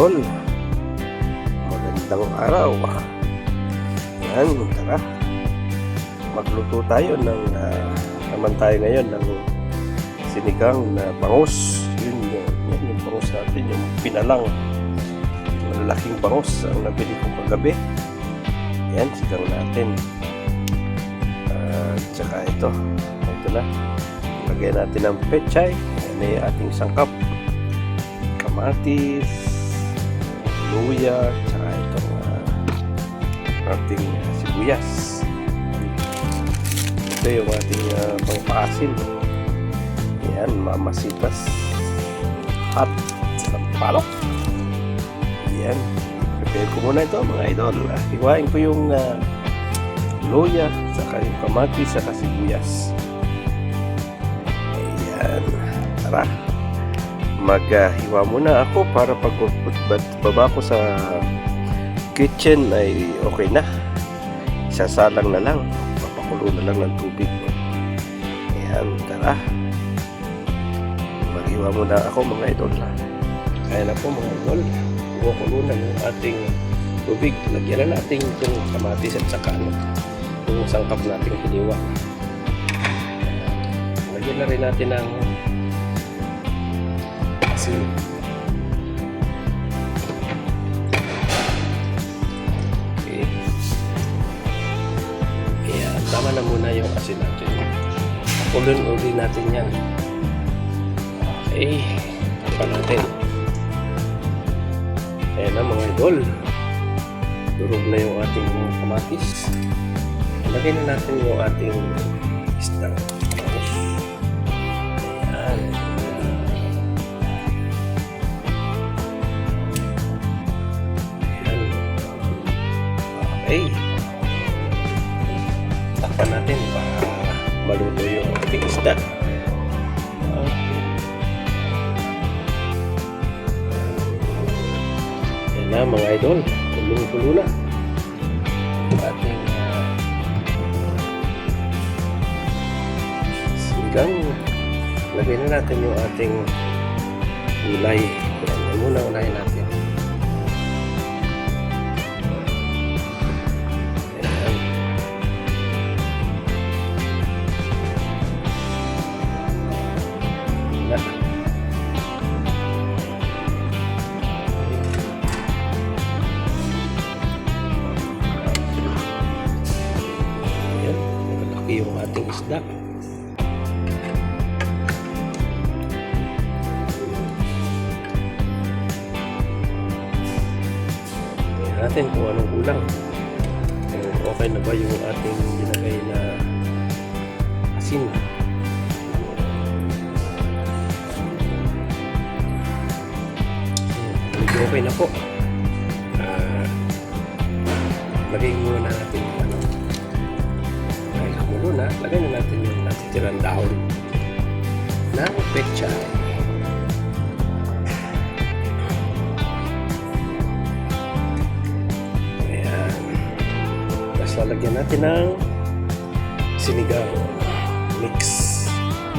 idol. Magandang araw. Yan, tara. Magluto tayo ng, ah, naman tayo ngayon ng sinigang na bangus. Yun, yun, yun yung bangus natin, yung pinalang. Malalaking bangus ang nabili ko kagabi. Yan, sigang natin. At saka ito, ito na. Lagyan natin ng pechay. Yan ay ating sangkap. Kamatis, luya, tsaka itong ah, ating ah, sibuyas. Ito yung ating uh, pangpaasim. Yan, mamasitas. Hot. Sampalok. Yan. Prepare ko muna ito mga idol. Hiwain ko yung ah, luya, saka yung kamatis, saka sibuyas. Ayan. Tara. Maghiwa muna ako para pag baba ko sa kitchen ay okay na. Isasalang na lang. Papakulo na lang ng tubig. Ayan. Tara. Maghiwa muna ako mga idol. Kaya na po mga idol. Kukulo na yung ating tubig. Lagyan na natin itong kamatis at saka ano, yung sangkap nating hiniwa. Lagyan na rin natin ng. Okay. Kaya tama na muna yung asin natin. Ulun uli natin yan. Okay. Pa natin. Ayan na mga idol. Durog na yung ating kamatis. Lagay na natin yung ating isda. Takpan natin para maluto yung ating isda. Ayan na mga idol. Kulong-kulo na. Ating ah, sinigang. Lagay na natin yung ating gulay. Yan, yan muna unahin natin. Isda. Tingnan natin kung anong kulang. Kung okay na ba yung ating ginagay na asin. Medyo okay na po. Ah, lagay muna natin yung ano. Dahil kumulo na, lagay na natin yung natitirang dahon ng pechay. Ayan. Tapos lalagyan natin ng sinigang mix.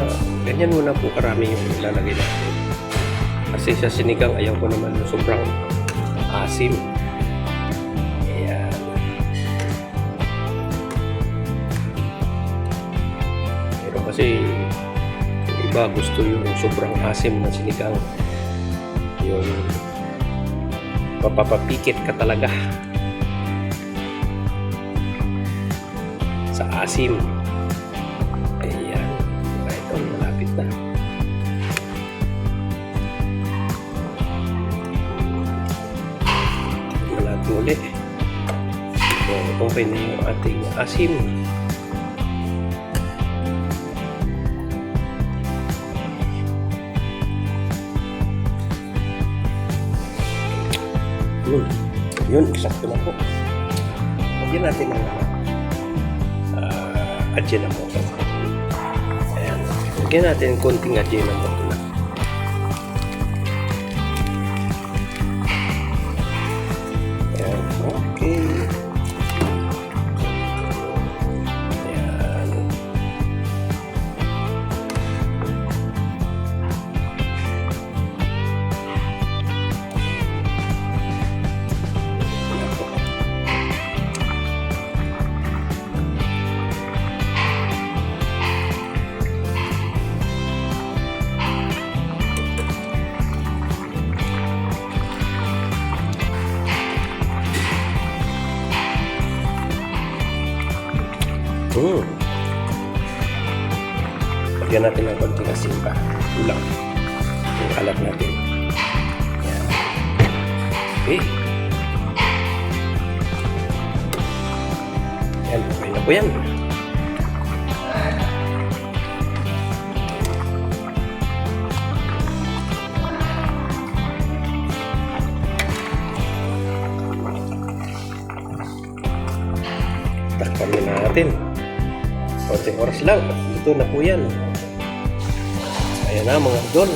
Ah, ganyan muna po karami yung ilalagay natin. Kasi sa sinigang ayaw ko naman sobrang asim. Kasi iba gusto yung sobrang asim na sinigang. Yung mapapapikit ka talaga sa asim. Ayan. Ito, malapit na. Malapit ulit. So, okay na yung ating asim. Yun. Yun, eksakto na po. Lagyan natin ng uh, ajinomoto. Ayan. Lagyan natin konting ajinomoto Lagyan natin ng konting asin pa. Ulang. Yung alat natin. Yan. Okay. Yan, okay na po yan. Takpan na natin. Konting oras lang. Luto na po yan. Ayan na mga idol.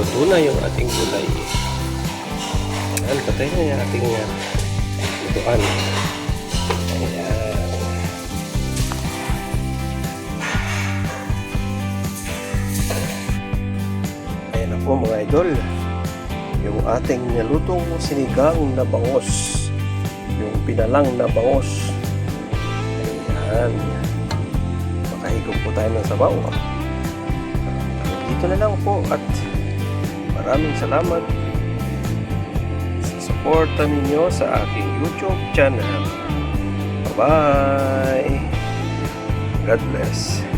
Luto na yung ating gulay. Ayan, patay na yung ating uh, lutuan. Ayan. Ayan na po mga idol. Yung ating nilutong sinigang na bangos. Yung pinalang na bangos. Ayan. Makahigop po tayo ng sabaw. Dito na lang po at maraming salamat sa suporta ninyo sa aking YouTube channel. Bye-bye! God bless.